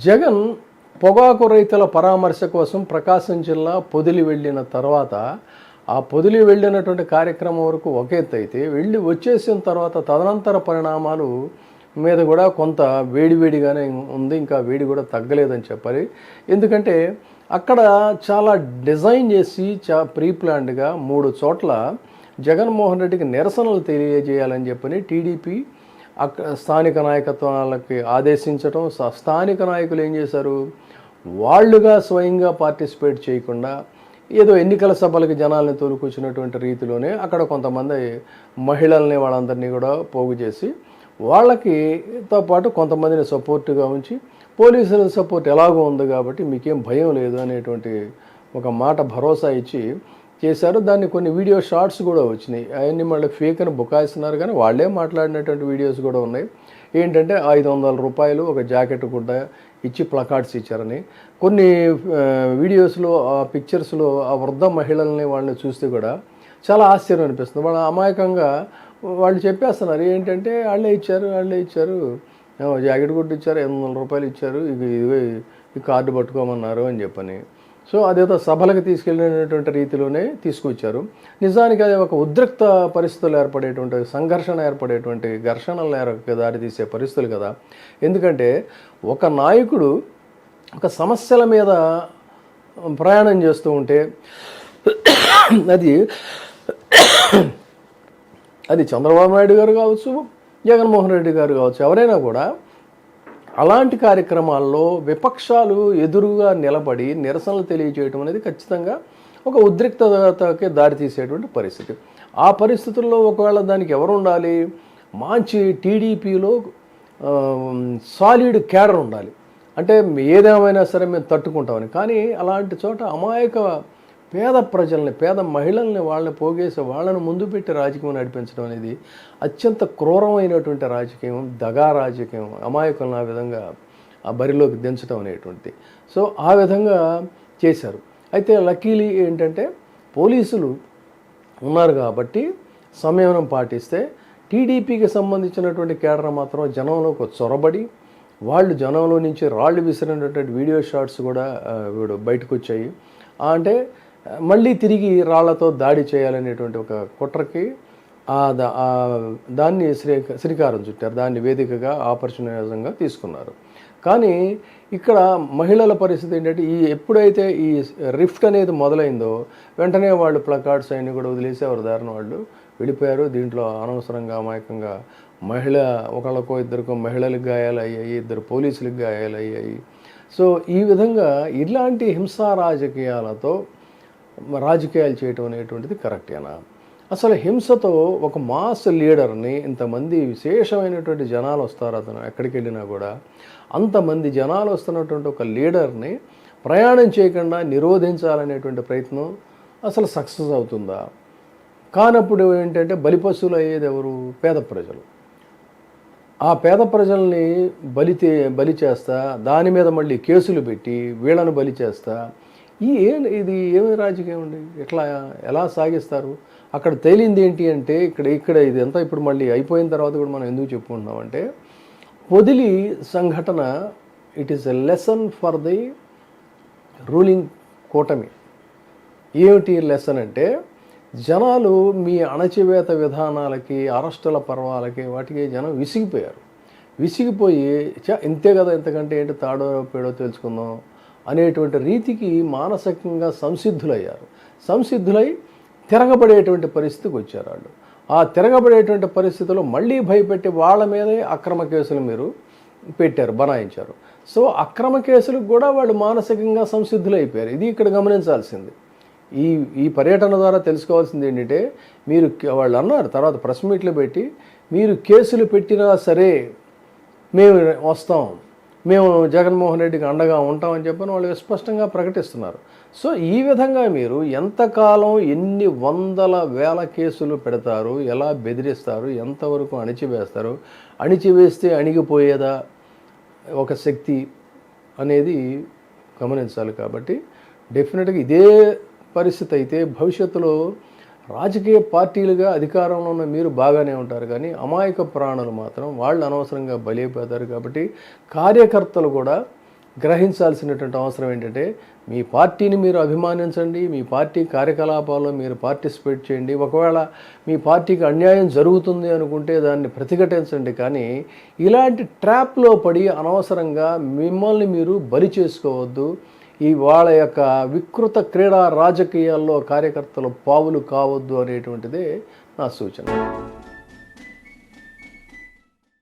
జగన్ పొగాకు రైతుల పరామర్శ కోసం ప్రకాశం జిల్లా పొదిలి వెళ్ళిన తర్వాత ఆ పొదిలి వెళ్ళినటువంటి కార్యక్రమం వరకు ఒక ఎత్తు అయితే వెళ్ళి వచ్చేసిన తర్వాత తదనంతర పరిణామాలు మీద కూడా కొంత వేడివేడిగానే ఉంది ఇంకా వేడి కూడా తగ్గలేదని చెప్పాలి. ఎందుకంటే అక్కడ చాలా డిజైన్ చేసి చా ప్రీప్లాన్డ్గా మూడు చోట్ల జగన్మోహన్ రెడ్డికి నిరసనలు తెలియజేయాలని చెప్పని టీడీపీ స్థానిక నాయకత్వాలకి ఆదేశించడం స్థానిక నాయకులు ఏం చేశారు? వాళ్ళుగా స్వయంగా పార్టిసిపేట్ చేయకుండా ఏదో ఎన్నికల సభలకు జనాల్ని తోలుకొచ్చినటువంటి రీతిలోనే అక్కడ కొంతమంది మహిళల్ని వాళ్ళందరినీ కూడా పోగు చేసి వాళ్ళకి తో పాటు కొంతమందిని సపోర్టుగా ఉంచి పోలీసుల సపోర్ట్ ఎలాగో ఉంది కాబట్టి మీకేం భయం లేదు అనేటువంటి ఒక మాట భరోసా ఇచ్చి చేశారు. దాన్ని కొన్ని వీడియో షార్ట్స్ కూడా వచ్చినాయి. అవన్నీ మళ్ళీ ఫేక్ అని బుకాయిస్తున్నారు కానీ వాళ్ళే మాట్లాడినటువంటి వీడియోస్ కూడా ఉన్నాయి. ఏంటంటే ఐదు వందల రూపాయలు ఒక జాకెట్ గుడ్డ ఇచ్చి ప్లకార్డ్స్ ఇచ్చారని. కొన్ని వీడియోస్లో ఆ పిక్చర్స్లో ఆ వృద్ధ మహిళల్ని వాళ్ళని చూస్తే కూడా చాలా ఆశ్చర్యం అనిపిస్తుంది. వాళ్ళ అమాయకంగా వాళ్ళు చెప్పేస్తున్నారు. ఏంటంటే వాళ్ళే ఇచ్చారు వాళ్ళే ఇచ్చారు. జాకెట్ గుడ్డ ఇచ్చారు ఎనిమిది వందల రూపాయలు ఇచ్చారు. ఇది ఈ కార్డు పట్టుకోమన్నారు అని చెప్పని. సో అదేదో సభలకు తీసుకెళ్ళినటువంటి రీతిలోనే తీసుకొచ్చారు. నిజానికి అది ఒక ఉద్రిక్త పరిస్థితులు ఏర్పడేటువంటి సంఘర్షణ ఏర్పడేటువంటి ఘర్షణలు దారితీసే పరిస్థితులు కదా. ఎందుకంటే ఒక నాయకుడు ఒక సమస్యల మీద ప్రయాణం చేస్తూ ఉంటే అది అది చంద్రబాబు నాయుడు గారు కావచ్చు జగన్మోహన్ రెడ్డి గారు కావచ్చు ఎవరైనా కూడా అలాంటి కార్యక్రమాల్లో విపక్షాలు ఎదురుగా నిలబడి నిరసనలు తెలియజేయడం అనేది ఖచ్చితంగా ఒక ఉద్రిక్తతకి దారితీసేటువంటి పరిస్థితి. ఆ పరిస్థితుల్లో ఒకవేళ దానికి ఎవరు ఉండాలి? మంచి టీడీపీలో సాలిడ్ క్యాడర్ ఉండాలి. అంటే ఏదేమైనా సరే మేము తట్టుకుంటామని. కానీ అలాంటి చోట అమాయక పేద ప్రజల్ని పేద మహిళల్ని వాళ్ళని పోగేసి వాళ్ళని ముందు పెట్టి రాజకీయం నడిపించడం అనేది అత్యంత క్రూరమైనటువంటి రాజకీయం దగా రాజకీయం అమాయకులను ఆ విధంగా ఆ బరిలోకి దించడం అనేటువంటిది. సో ఆ విధంగా చేశారు. అయితే లక్కీలీ ఏంటంటే పోలీసులు ఉన్నారు కాబట్టి సంయమనం పాటిస్తే టీడీపీకి సంబంధించినటువంటి కేడర్ మాత్రం జనంలోకి చొరబడి వాళ్ళు జనంలో నుంచి రాళ్ళు విసిరినటువంటి వీడియో షాట్స్ కూడా వీడు బయటకు వచ్చాయి అంటే మళ్ళీ తిరిగి రాళ్ళతో దాడి చేయాలనేటువంటి ఒక కుట్రకి ఆ దాన్ని శ్రీ శ్రీకారం చుట్టారు. దాన్ని వేదికగా ఆపర్చునిజంగా తీసుకున్నారు. కానీ ఇక్కడ మహిళల పరిస్థితి ఏంటంటే ఈ ఎప్పుడైతే ఈ రిఫ్ట్ అనేది మొదలైందో వెంటనే వాళ్ళు ప్లకార్డ్స్ అన్ని కూడా వదిలేసేవారు. దారిన వాళ్ళు వెళ్ళిపోయారు. దీంట్లో అనవసరంగా అమాయకంగా మహిళ ఒకళ్ళకో ఇద్దరికో మహిళలకు గాయాలు అయ్యాయి ఇద్దరు పోలీసులకు గాయాలు అయ్యాయి. సో ఈ విధంగా ఇలాంటి హింసా రాజకీయాలతో రాజకీయాలు చేయటం అనేటువంటిది కరెక్టేనా అసలు హింసతో ఒక మాస్ లీడర్ని ఇంతమంది విశేషమైనటువంటి జనాలు వస్తారు అతను ఎక్కడికి వెళ్ళినా కూడా. అంతమంది జనాలు వస్తున్నటువంటి ఒక లీడర్ని ప్రయాణం చేయకుండా నిరోధించాలనేటువంటి ప్రయత్నం అసలు సక్సెస్ అవుతుందా? కానప్పుడు ఏంటంటే బలిపశువులు అయ్యేది ఎవరు? పేద ప్రజలు. ఆ పేద ప్రజల్ని బలి బలి చేస్తా దాని మీద మళ్ళీ కేసులు పెట్టి వీళ్ళను బలి చేస్తా ఈ ఏ ఇది ఏమి రాజకీయం అండి? ఎట్లా ఎలా సాగిస్తారు? అక్కడ తేలింది ఏంటి అంటే ఇక్కడ ఇక్కడ ఇది అంతా ఇప్పుడు మళ్ళీ అయిపోయిన తర్వాత కూడా మనం ఎందుకు చెప్పుకుంటున్నామంటే పొదిలి సంఘటన it is a lesson for the ruling కూటమి. ఏమిటి లెసన్ అంటే జనాలు మీ అణచివేత విధానాలకి అరెస్టుల పర్వాలకి వాటికి జనం విసిగిపోయారు. విసిగిపోయి చ ఇంతే కదా ఇంతకంటే ఏంటి తాడో పేడో తెలుసుకుందాం. అనేటువంటి రీతికి మానసికంగా సంసిద్ధులయ్యారు. సంసిద్ధులై తిరగబడేటువంటి పరిస్థితికి వచ్చారు వాళ్ళు. ఆ తిరగబడేటువంటి పరిస్థితిలో మళ్ళీ భయపెట్టి వాళ్ళ మీదే అక్రమ కేసులు మీరు పెట్టారు బనాయించారు. సో అక్రమ కేసులకు కూడా వాళ్ళు మానసికంగా సంసిద్ధులైపోయారు. ఇది ఇక్కడ గమనించాల్సింది. ఈ ఈ పర్యటన ద్వారా తెలుసుకోవాల్సింది ఏంటంటే మీరు వాళ్ళు అన్నారు తర్వాత ప్రెస్ మీట్లు పెట్టి మీరు కేసులు పెట్టినా సరే మేము వస్తాం. మేము జగన్మోహన్ రెడ్డికి అండగా ఉంటామని చెప్పని వాళ్ళు స్పష్టంగా ప్రకటిస్తున్నారు. సో ఈ విధంగా మీరు ఎంతకాలం ఎన్ని వందల వేల కేసులు పెడతారు ఎలా బెదిరిస్తారు ఎంతవరకు అణిచివేస్తారు అణిచివేస్తే అణిగిపోయేదా ఒక శక్తి అనేది గమనించాలి కాబట్టి డెఫినెట్గా ఇదే పరిస్థితి అయితే భవిష్యత్తులో రాజకీయ పార్టీలుగా అధికారంలో ఉన్న మీరు బాగానే ఉంటారు కానీ అమాయక ప్రాణులు మాత్రం వాళ్ళు అనవసరంగా బలైపోతారు కాబట్టి కార్యకర్తలు కూడా గ్రహించాల్సినటువంటి అవసరం ఏంటంటే మీ పార్టీని మీరు అభిమానించండి మీ పార్టీ కార్యకలాపాల్లో మీరు పార్టిసిపేట్ చేయండి. ఒకవేళ మీ పార్టీకి అన్యాయం జరుగుతుంది అనుకుంటే దాన్ని ప్రతిఘటించండి కానీ ఇలాంటి ట్రాప్లో పడి అనవసరంగా మిమ్మల్ని మీరు బలి చేసుకోవద్దు. ఈ వాళ్ళ యొక్క వికృత క్రీడా రాజకీయాల్లో కార్యకర్తలు పావులు కావద్దు అనేటువంటిదే నా సూచన.